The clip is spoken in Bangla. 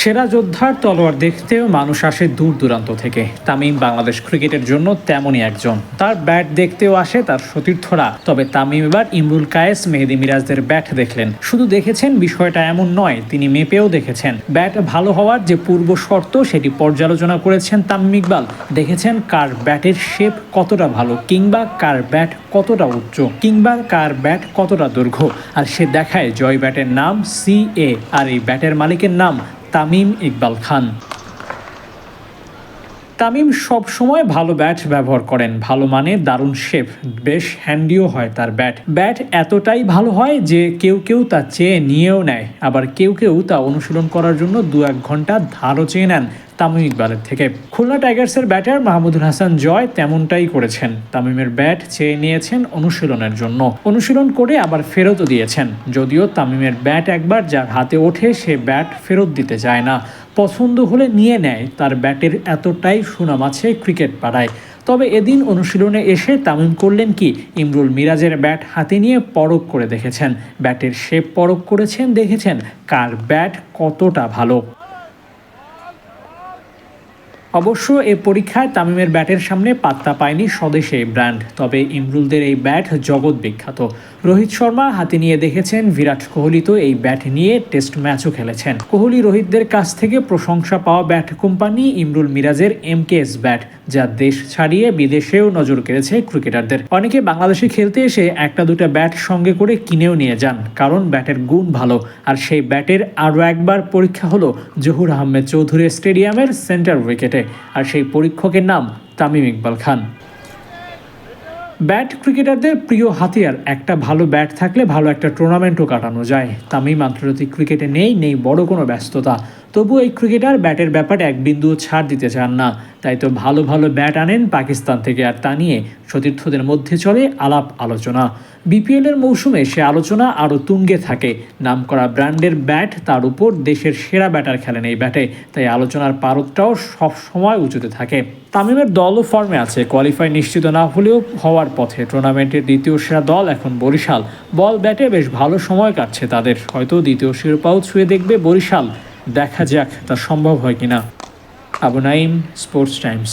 সেরা যোদ্ধার তলোয়ার দেখতেও মানুষ আসে দূর দূরান্ত থেকে। তামিম বাংলাদেশ ক্রিকেটের জন্য তেমনই একজন। তার ব্যাট দেখতেও আসে তার সতীর্থরা। তবে তামিম এবার ইমরুল কায়েস, মেহেদি মিরাজদের ব্যাট দেখলেন। শুধু দেখেছেন, বিষয়টা এমন নয়, তিনি মেপেও দেখেছেন। ব্যাট ভালো হওয়ার যে পূর্ব শর্ত, সেটি পর্যালোচনা করেছেন তামিম ইকবাল। দেখেছেন কার ব্যাটের শেপ কতটা ভালো, কিংবা কার ব্যাট কতটা উচ্চ, কিংবা কার ব্যাট কতটা দৈর্ঘ্য। আর সে দেখায় জয় ব্যাটের নাম সি এ, আর এই ব্যাটের মালিকের নাম তামিম ইকবাল খান। তামিম সব সময় ভালো ব্যাট ব্যবহার করেন। ভালো মানে দারুণ শেপ, বেশ হ্যান্ডিও হয় তার ব্যাট। ব্যাট এতটাই ভালো হয় যে কেউ কেউ তা চেয়ে নিয়েও নেয়। আবার কেউ কেউ তা অনুশীলন করার জন্য দু এক ঘণ্টা ধারও চেয়ে নেন। তামিম ইকবালের থেকে। খুলনা টাইগার্সের ব্যাটার মাহমুদুল হাসান জয় তেমনটাই করেছেন। তামিমের ব্যাট চেয়ে নিয়েছেন অনুশীলনের জন্য। অনুশীলন করে আবার ফেরতও দিয়েছেন। যদিও তামিমের ব্যাট একবার যার হাতে ওঠে, সে ব্যাট ফেরত দিতে চায় না। পছন্দ হলে নিয়ে নেয়, তার ব্যাটের এতটাই সুনাম আছে ক্রিকেট পাড়ায়। তবে এদিন অনুশীলনে এসে তামিম করলেন কি? ইমরুল মিরাজের ব্যাট হাতে নিয়ে পরখ করে দেখেছেন। ব্যাটের শেপ পরখ করেছেন, দেখেছেন কার ব্যাট কতটা ভালো। অবশ্য এ পরীক্ষায় তামিমের ব্যাটের সামনে পাত্তা পায়নি স্বদেশে এই ব্র্যান্ড, তবে ইমরুলদের এই ব্যাট জগৎ বিখ্যাত। রোহিত শর্মা হাতে নিয়ে দেখেছেন, বিরাট কোহলি তো এই ব্যাট নিয়ে টেস্ট ম্যাচও খেলেছেন। কোহলি রোহিতদের কাছ থেকে প্রশংসা পাওয়া ব্যাট কোম্পানি ইমরুল মিরাজের এমকেএস ব্যাট, যা দেশ ছাড়িয়ে বিদেশেও নজর কেড়েছে ক্রিকেটারদের। অনেকে বাংলাদেশে খেলতে এসে একটা দুটা ব্যাট সঙ্গে করে কিনেও নিয়ে যান, কারণ ব্যাটের গুণ ভালো। আর সেই ব্যাটের আরও একবার পরীক্ষা হলো জহুর আহমেদ চৌধুরী স্টেডিয়ামের সেন্টার উইকেটে। আর সেই পরীক্ষকের নাম তামিম ইকবাল খান। ব্যাট ক্রিকেটারদের প্রিয় হাতিয়ার, একটা ভালো ব্যাট থাকলে ভালো একটা টুর্নামেন্টও কাটানো যায়। তামিম আন্তর্জাতিক ক্রিকেটে নেই নেই বড় কোনো ব্যস্ততা। তবু এই ক্রিকেটার ব্যাটের ব্যাপারে এক বিন্দু ছাড় দিতে চান না। তাই তো ভালো ভালো ব্যাট আনেন পাকিস্তান থেকে আর তা নিয়ে সতীর্থদের মধ্যে চলে আলাপ আলোচনা। বিপিএলের মৌসুমে সে আলোচনা আরও তুঙ্গে থাকে। নামকরা ব্র্যান্ডের ব্যাট তার উপর দেশের সেরা ব্যাটার খেলেন এই ব্যাটে। তাই আলোচনার পারদটাও সব সময় উঁচুতে থাকে। তামিমের দলও ফর্মে আছে। কোয়ালিফাই নিশ্চিত না হলেও হওয়ার পথে টুর্নামেন্টের দ্বিতীয় সেরা দল এখন বরিশাল। বল ব্যাটে বেশ ভালো সময় কাটছে তাদের। হয়তো দ্বিতীয় শিরোপাও ছুঁয়ে দেখবে বরিশাল। দেখা যাক তা সম্ভব হয় কিনা। Abu Nayeem Sports Times.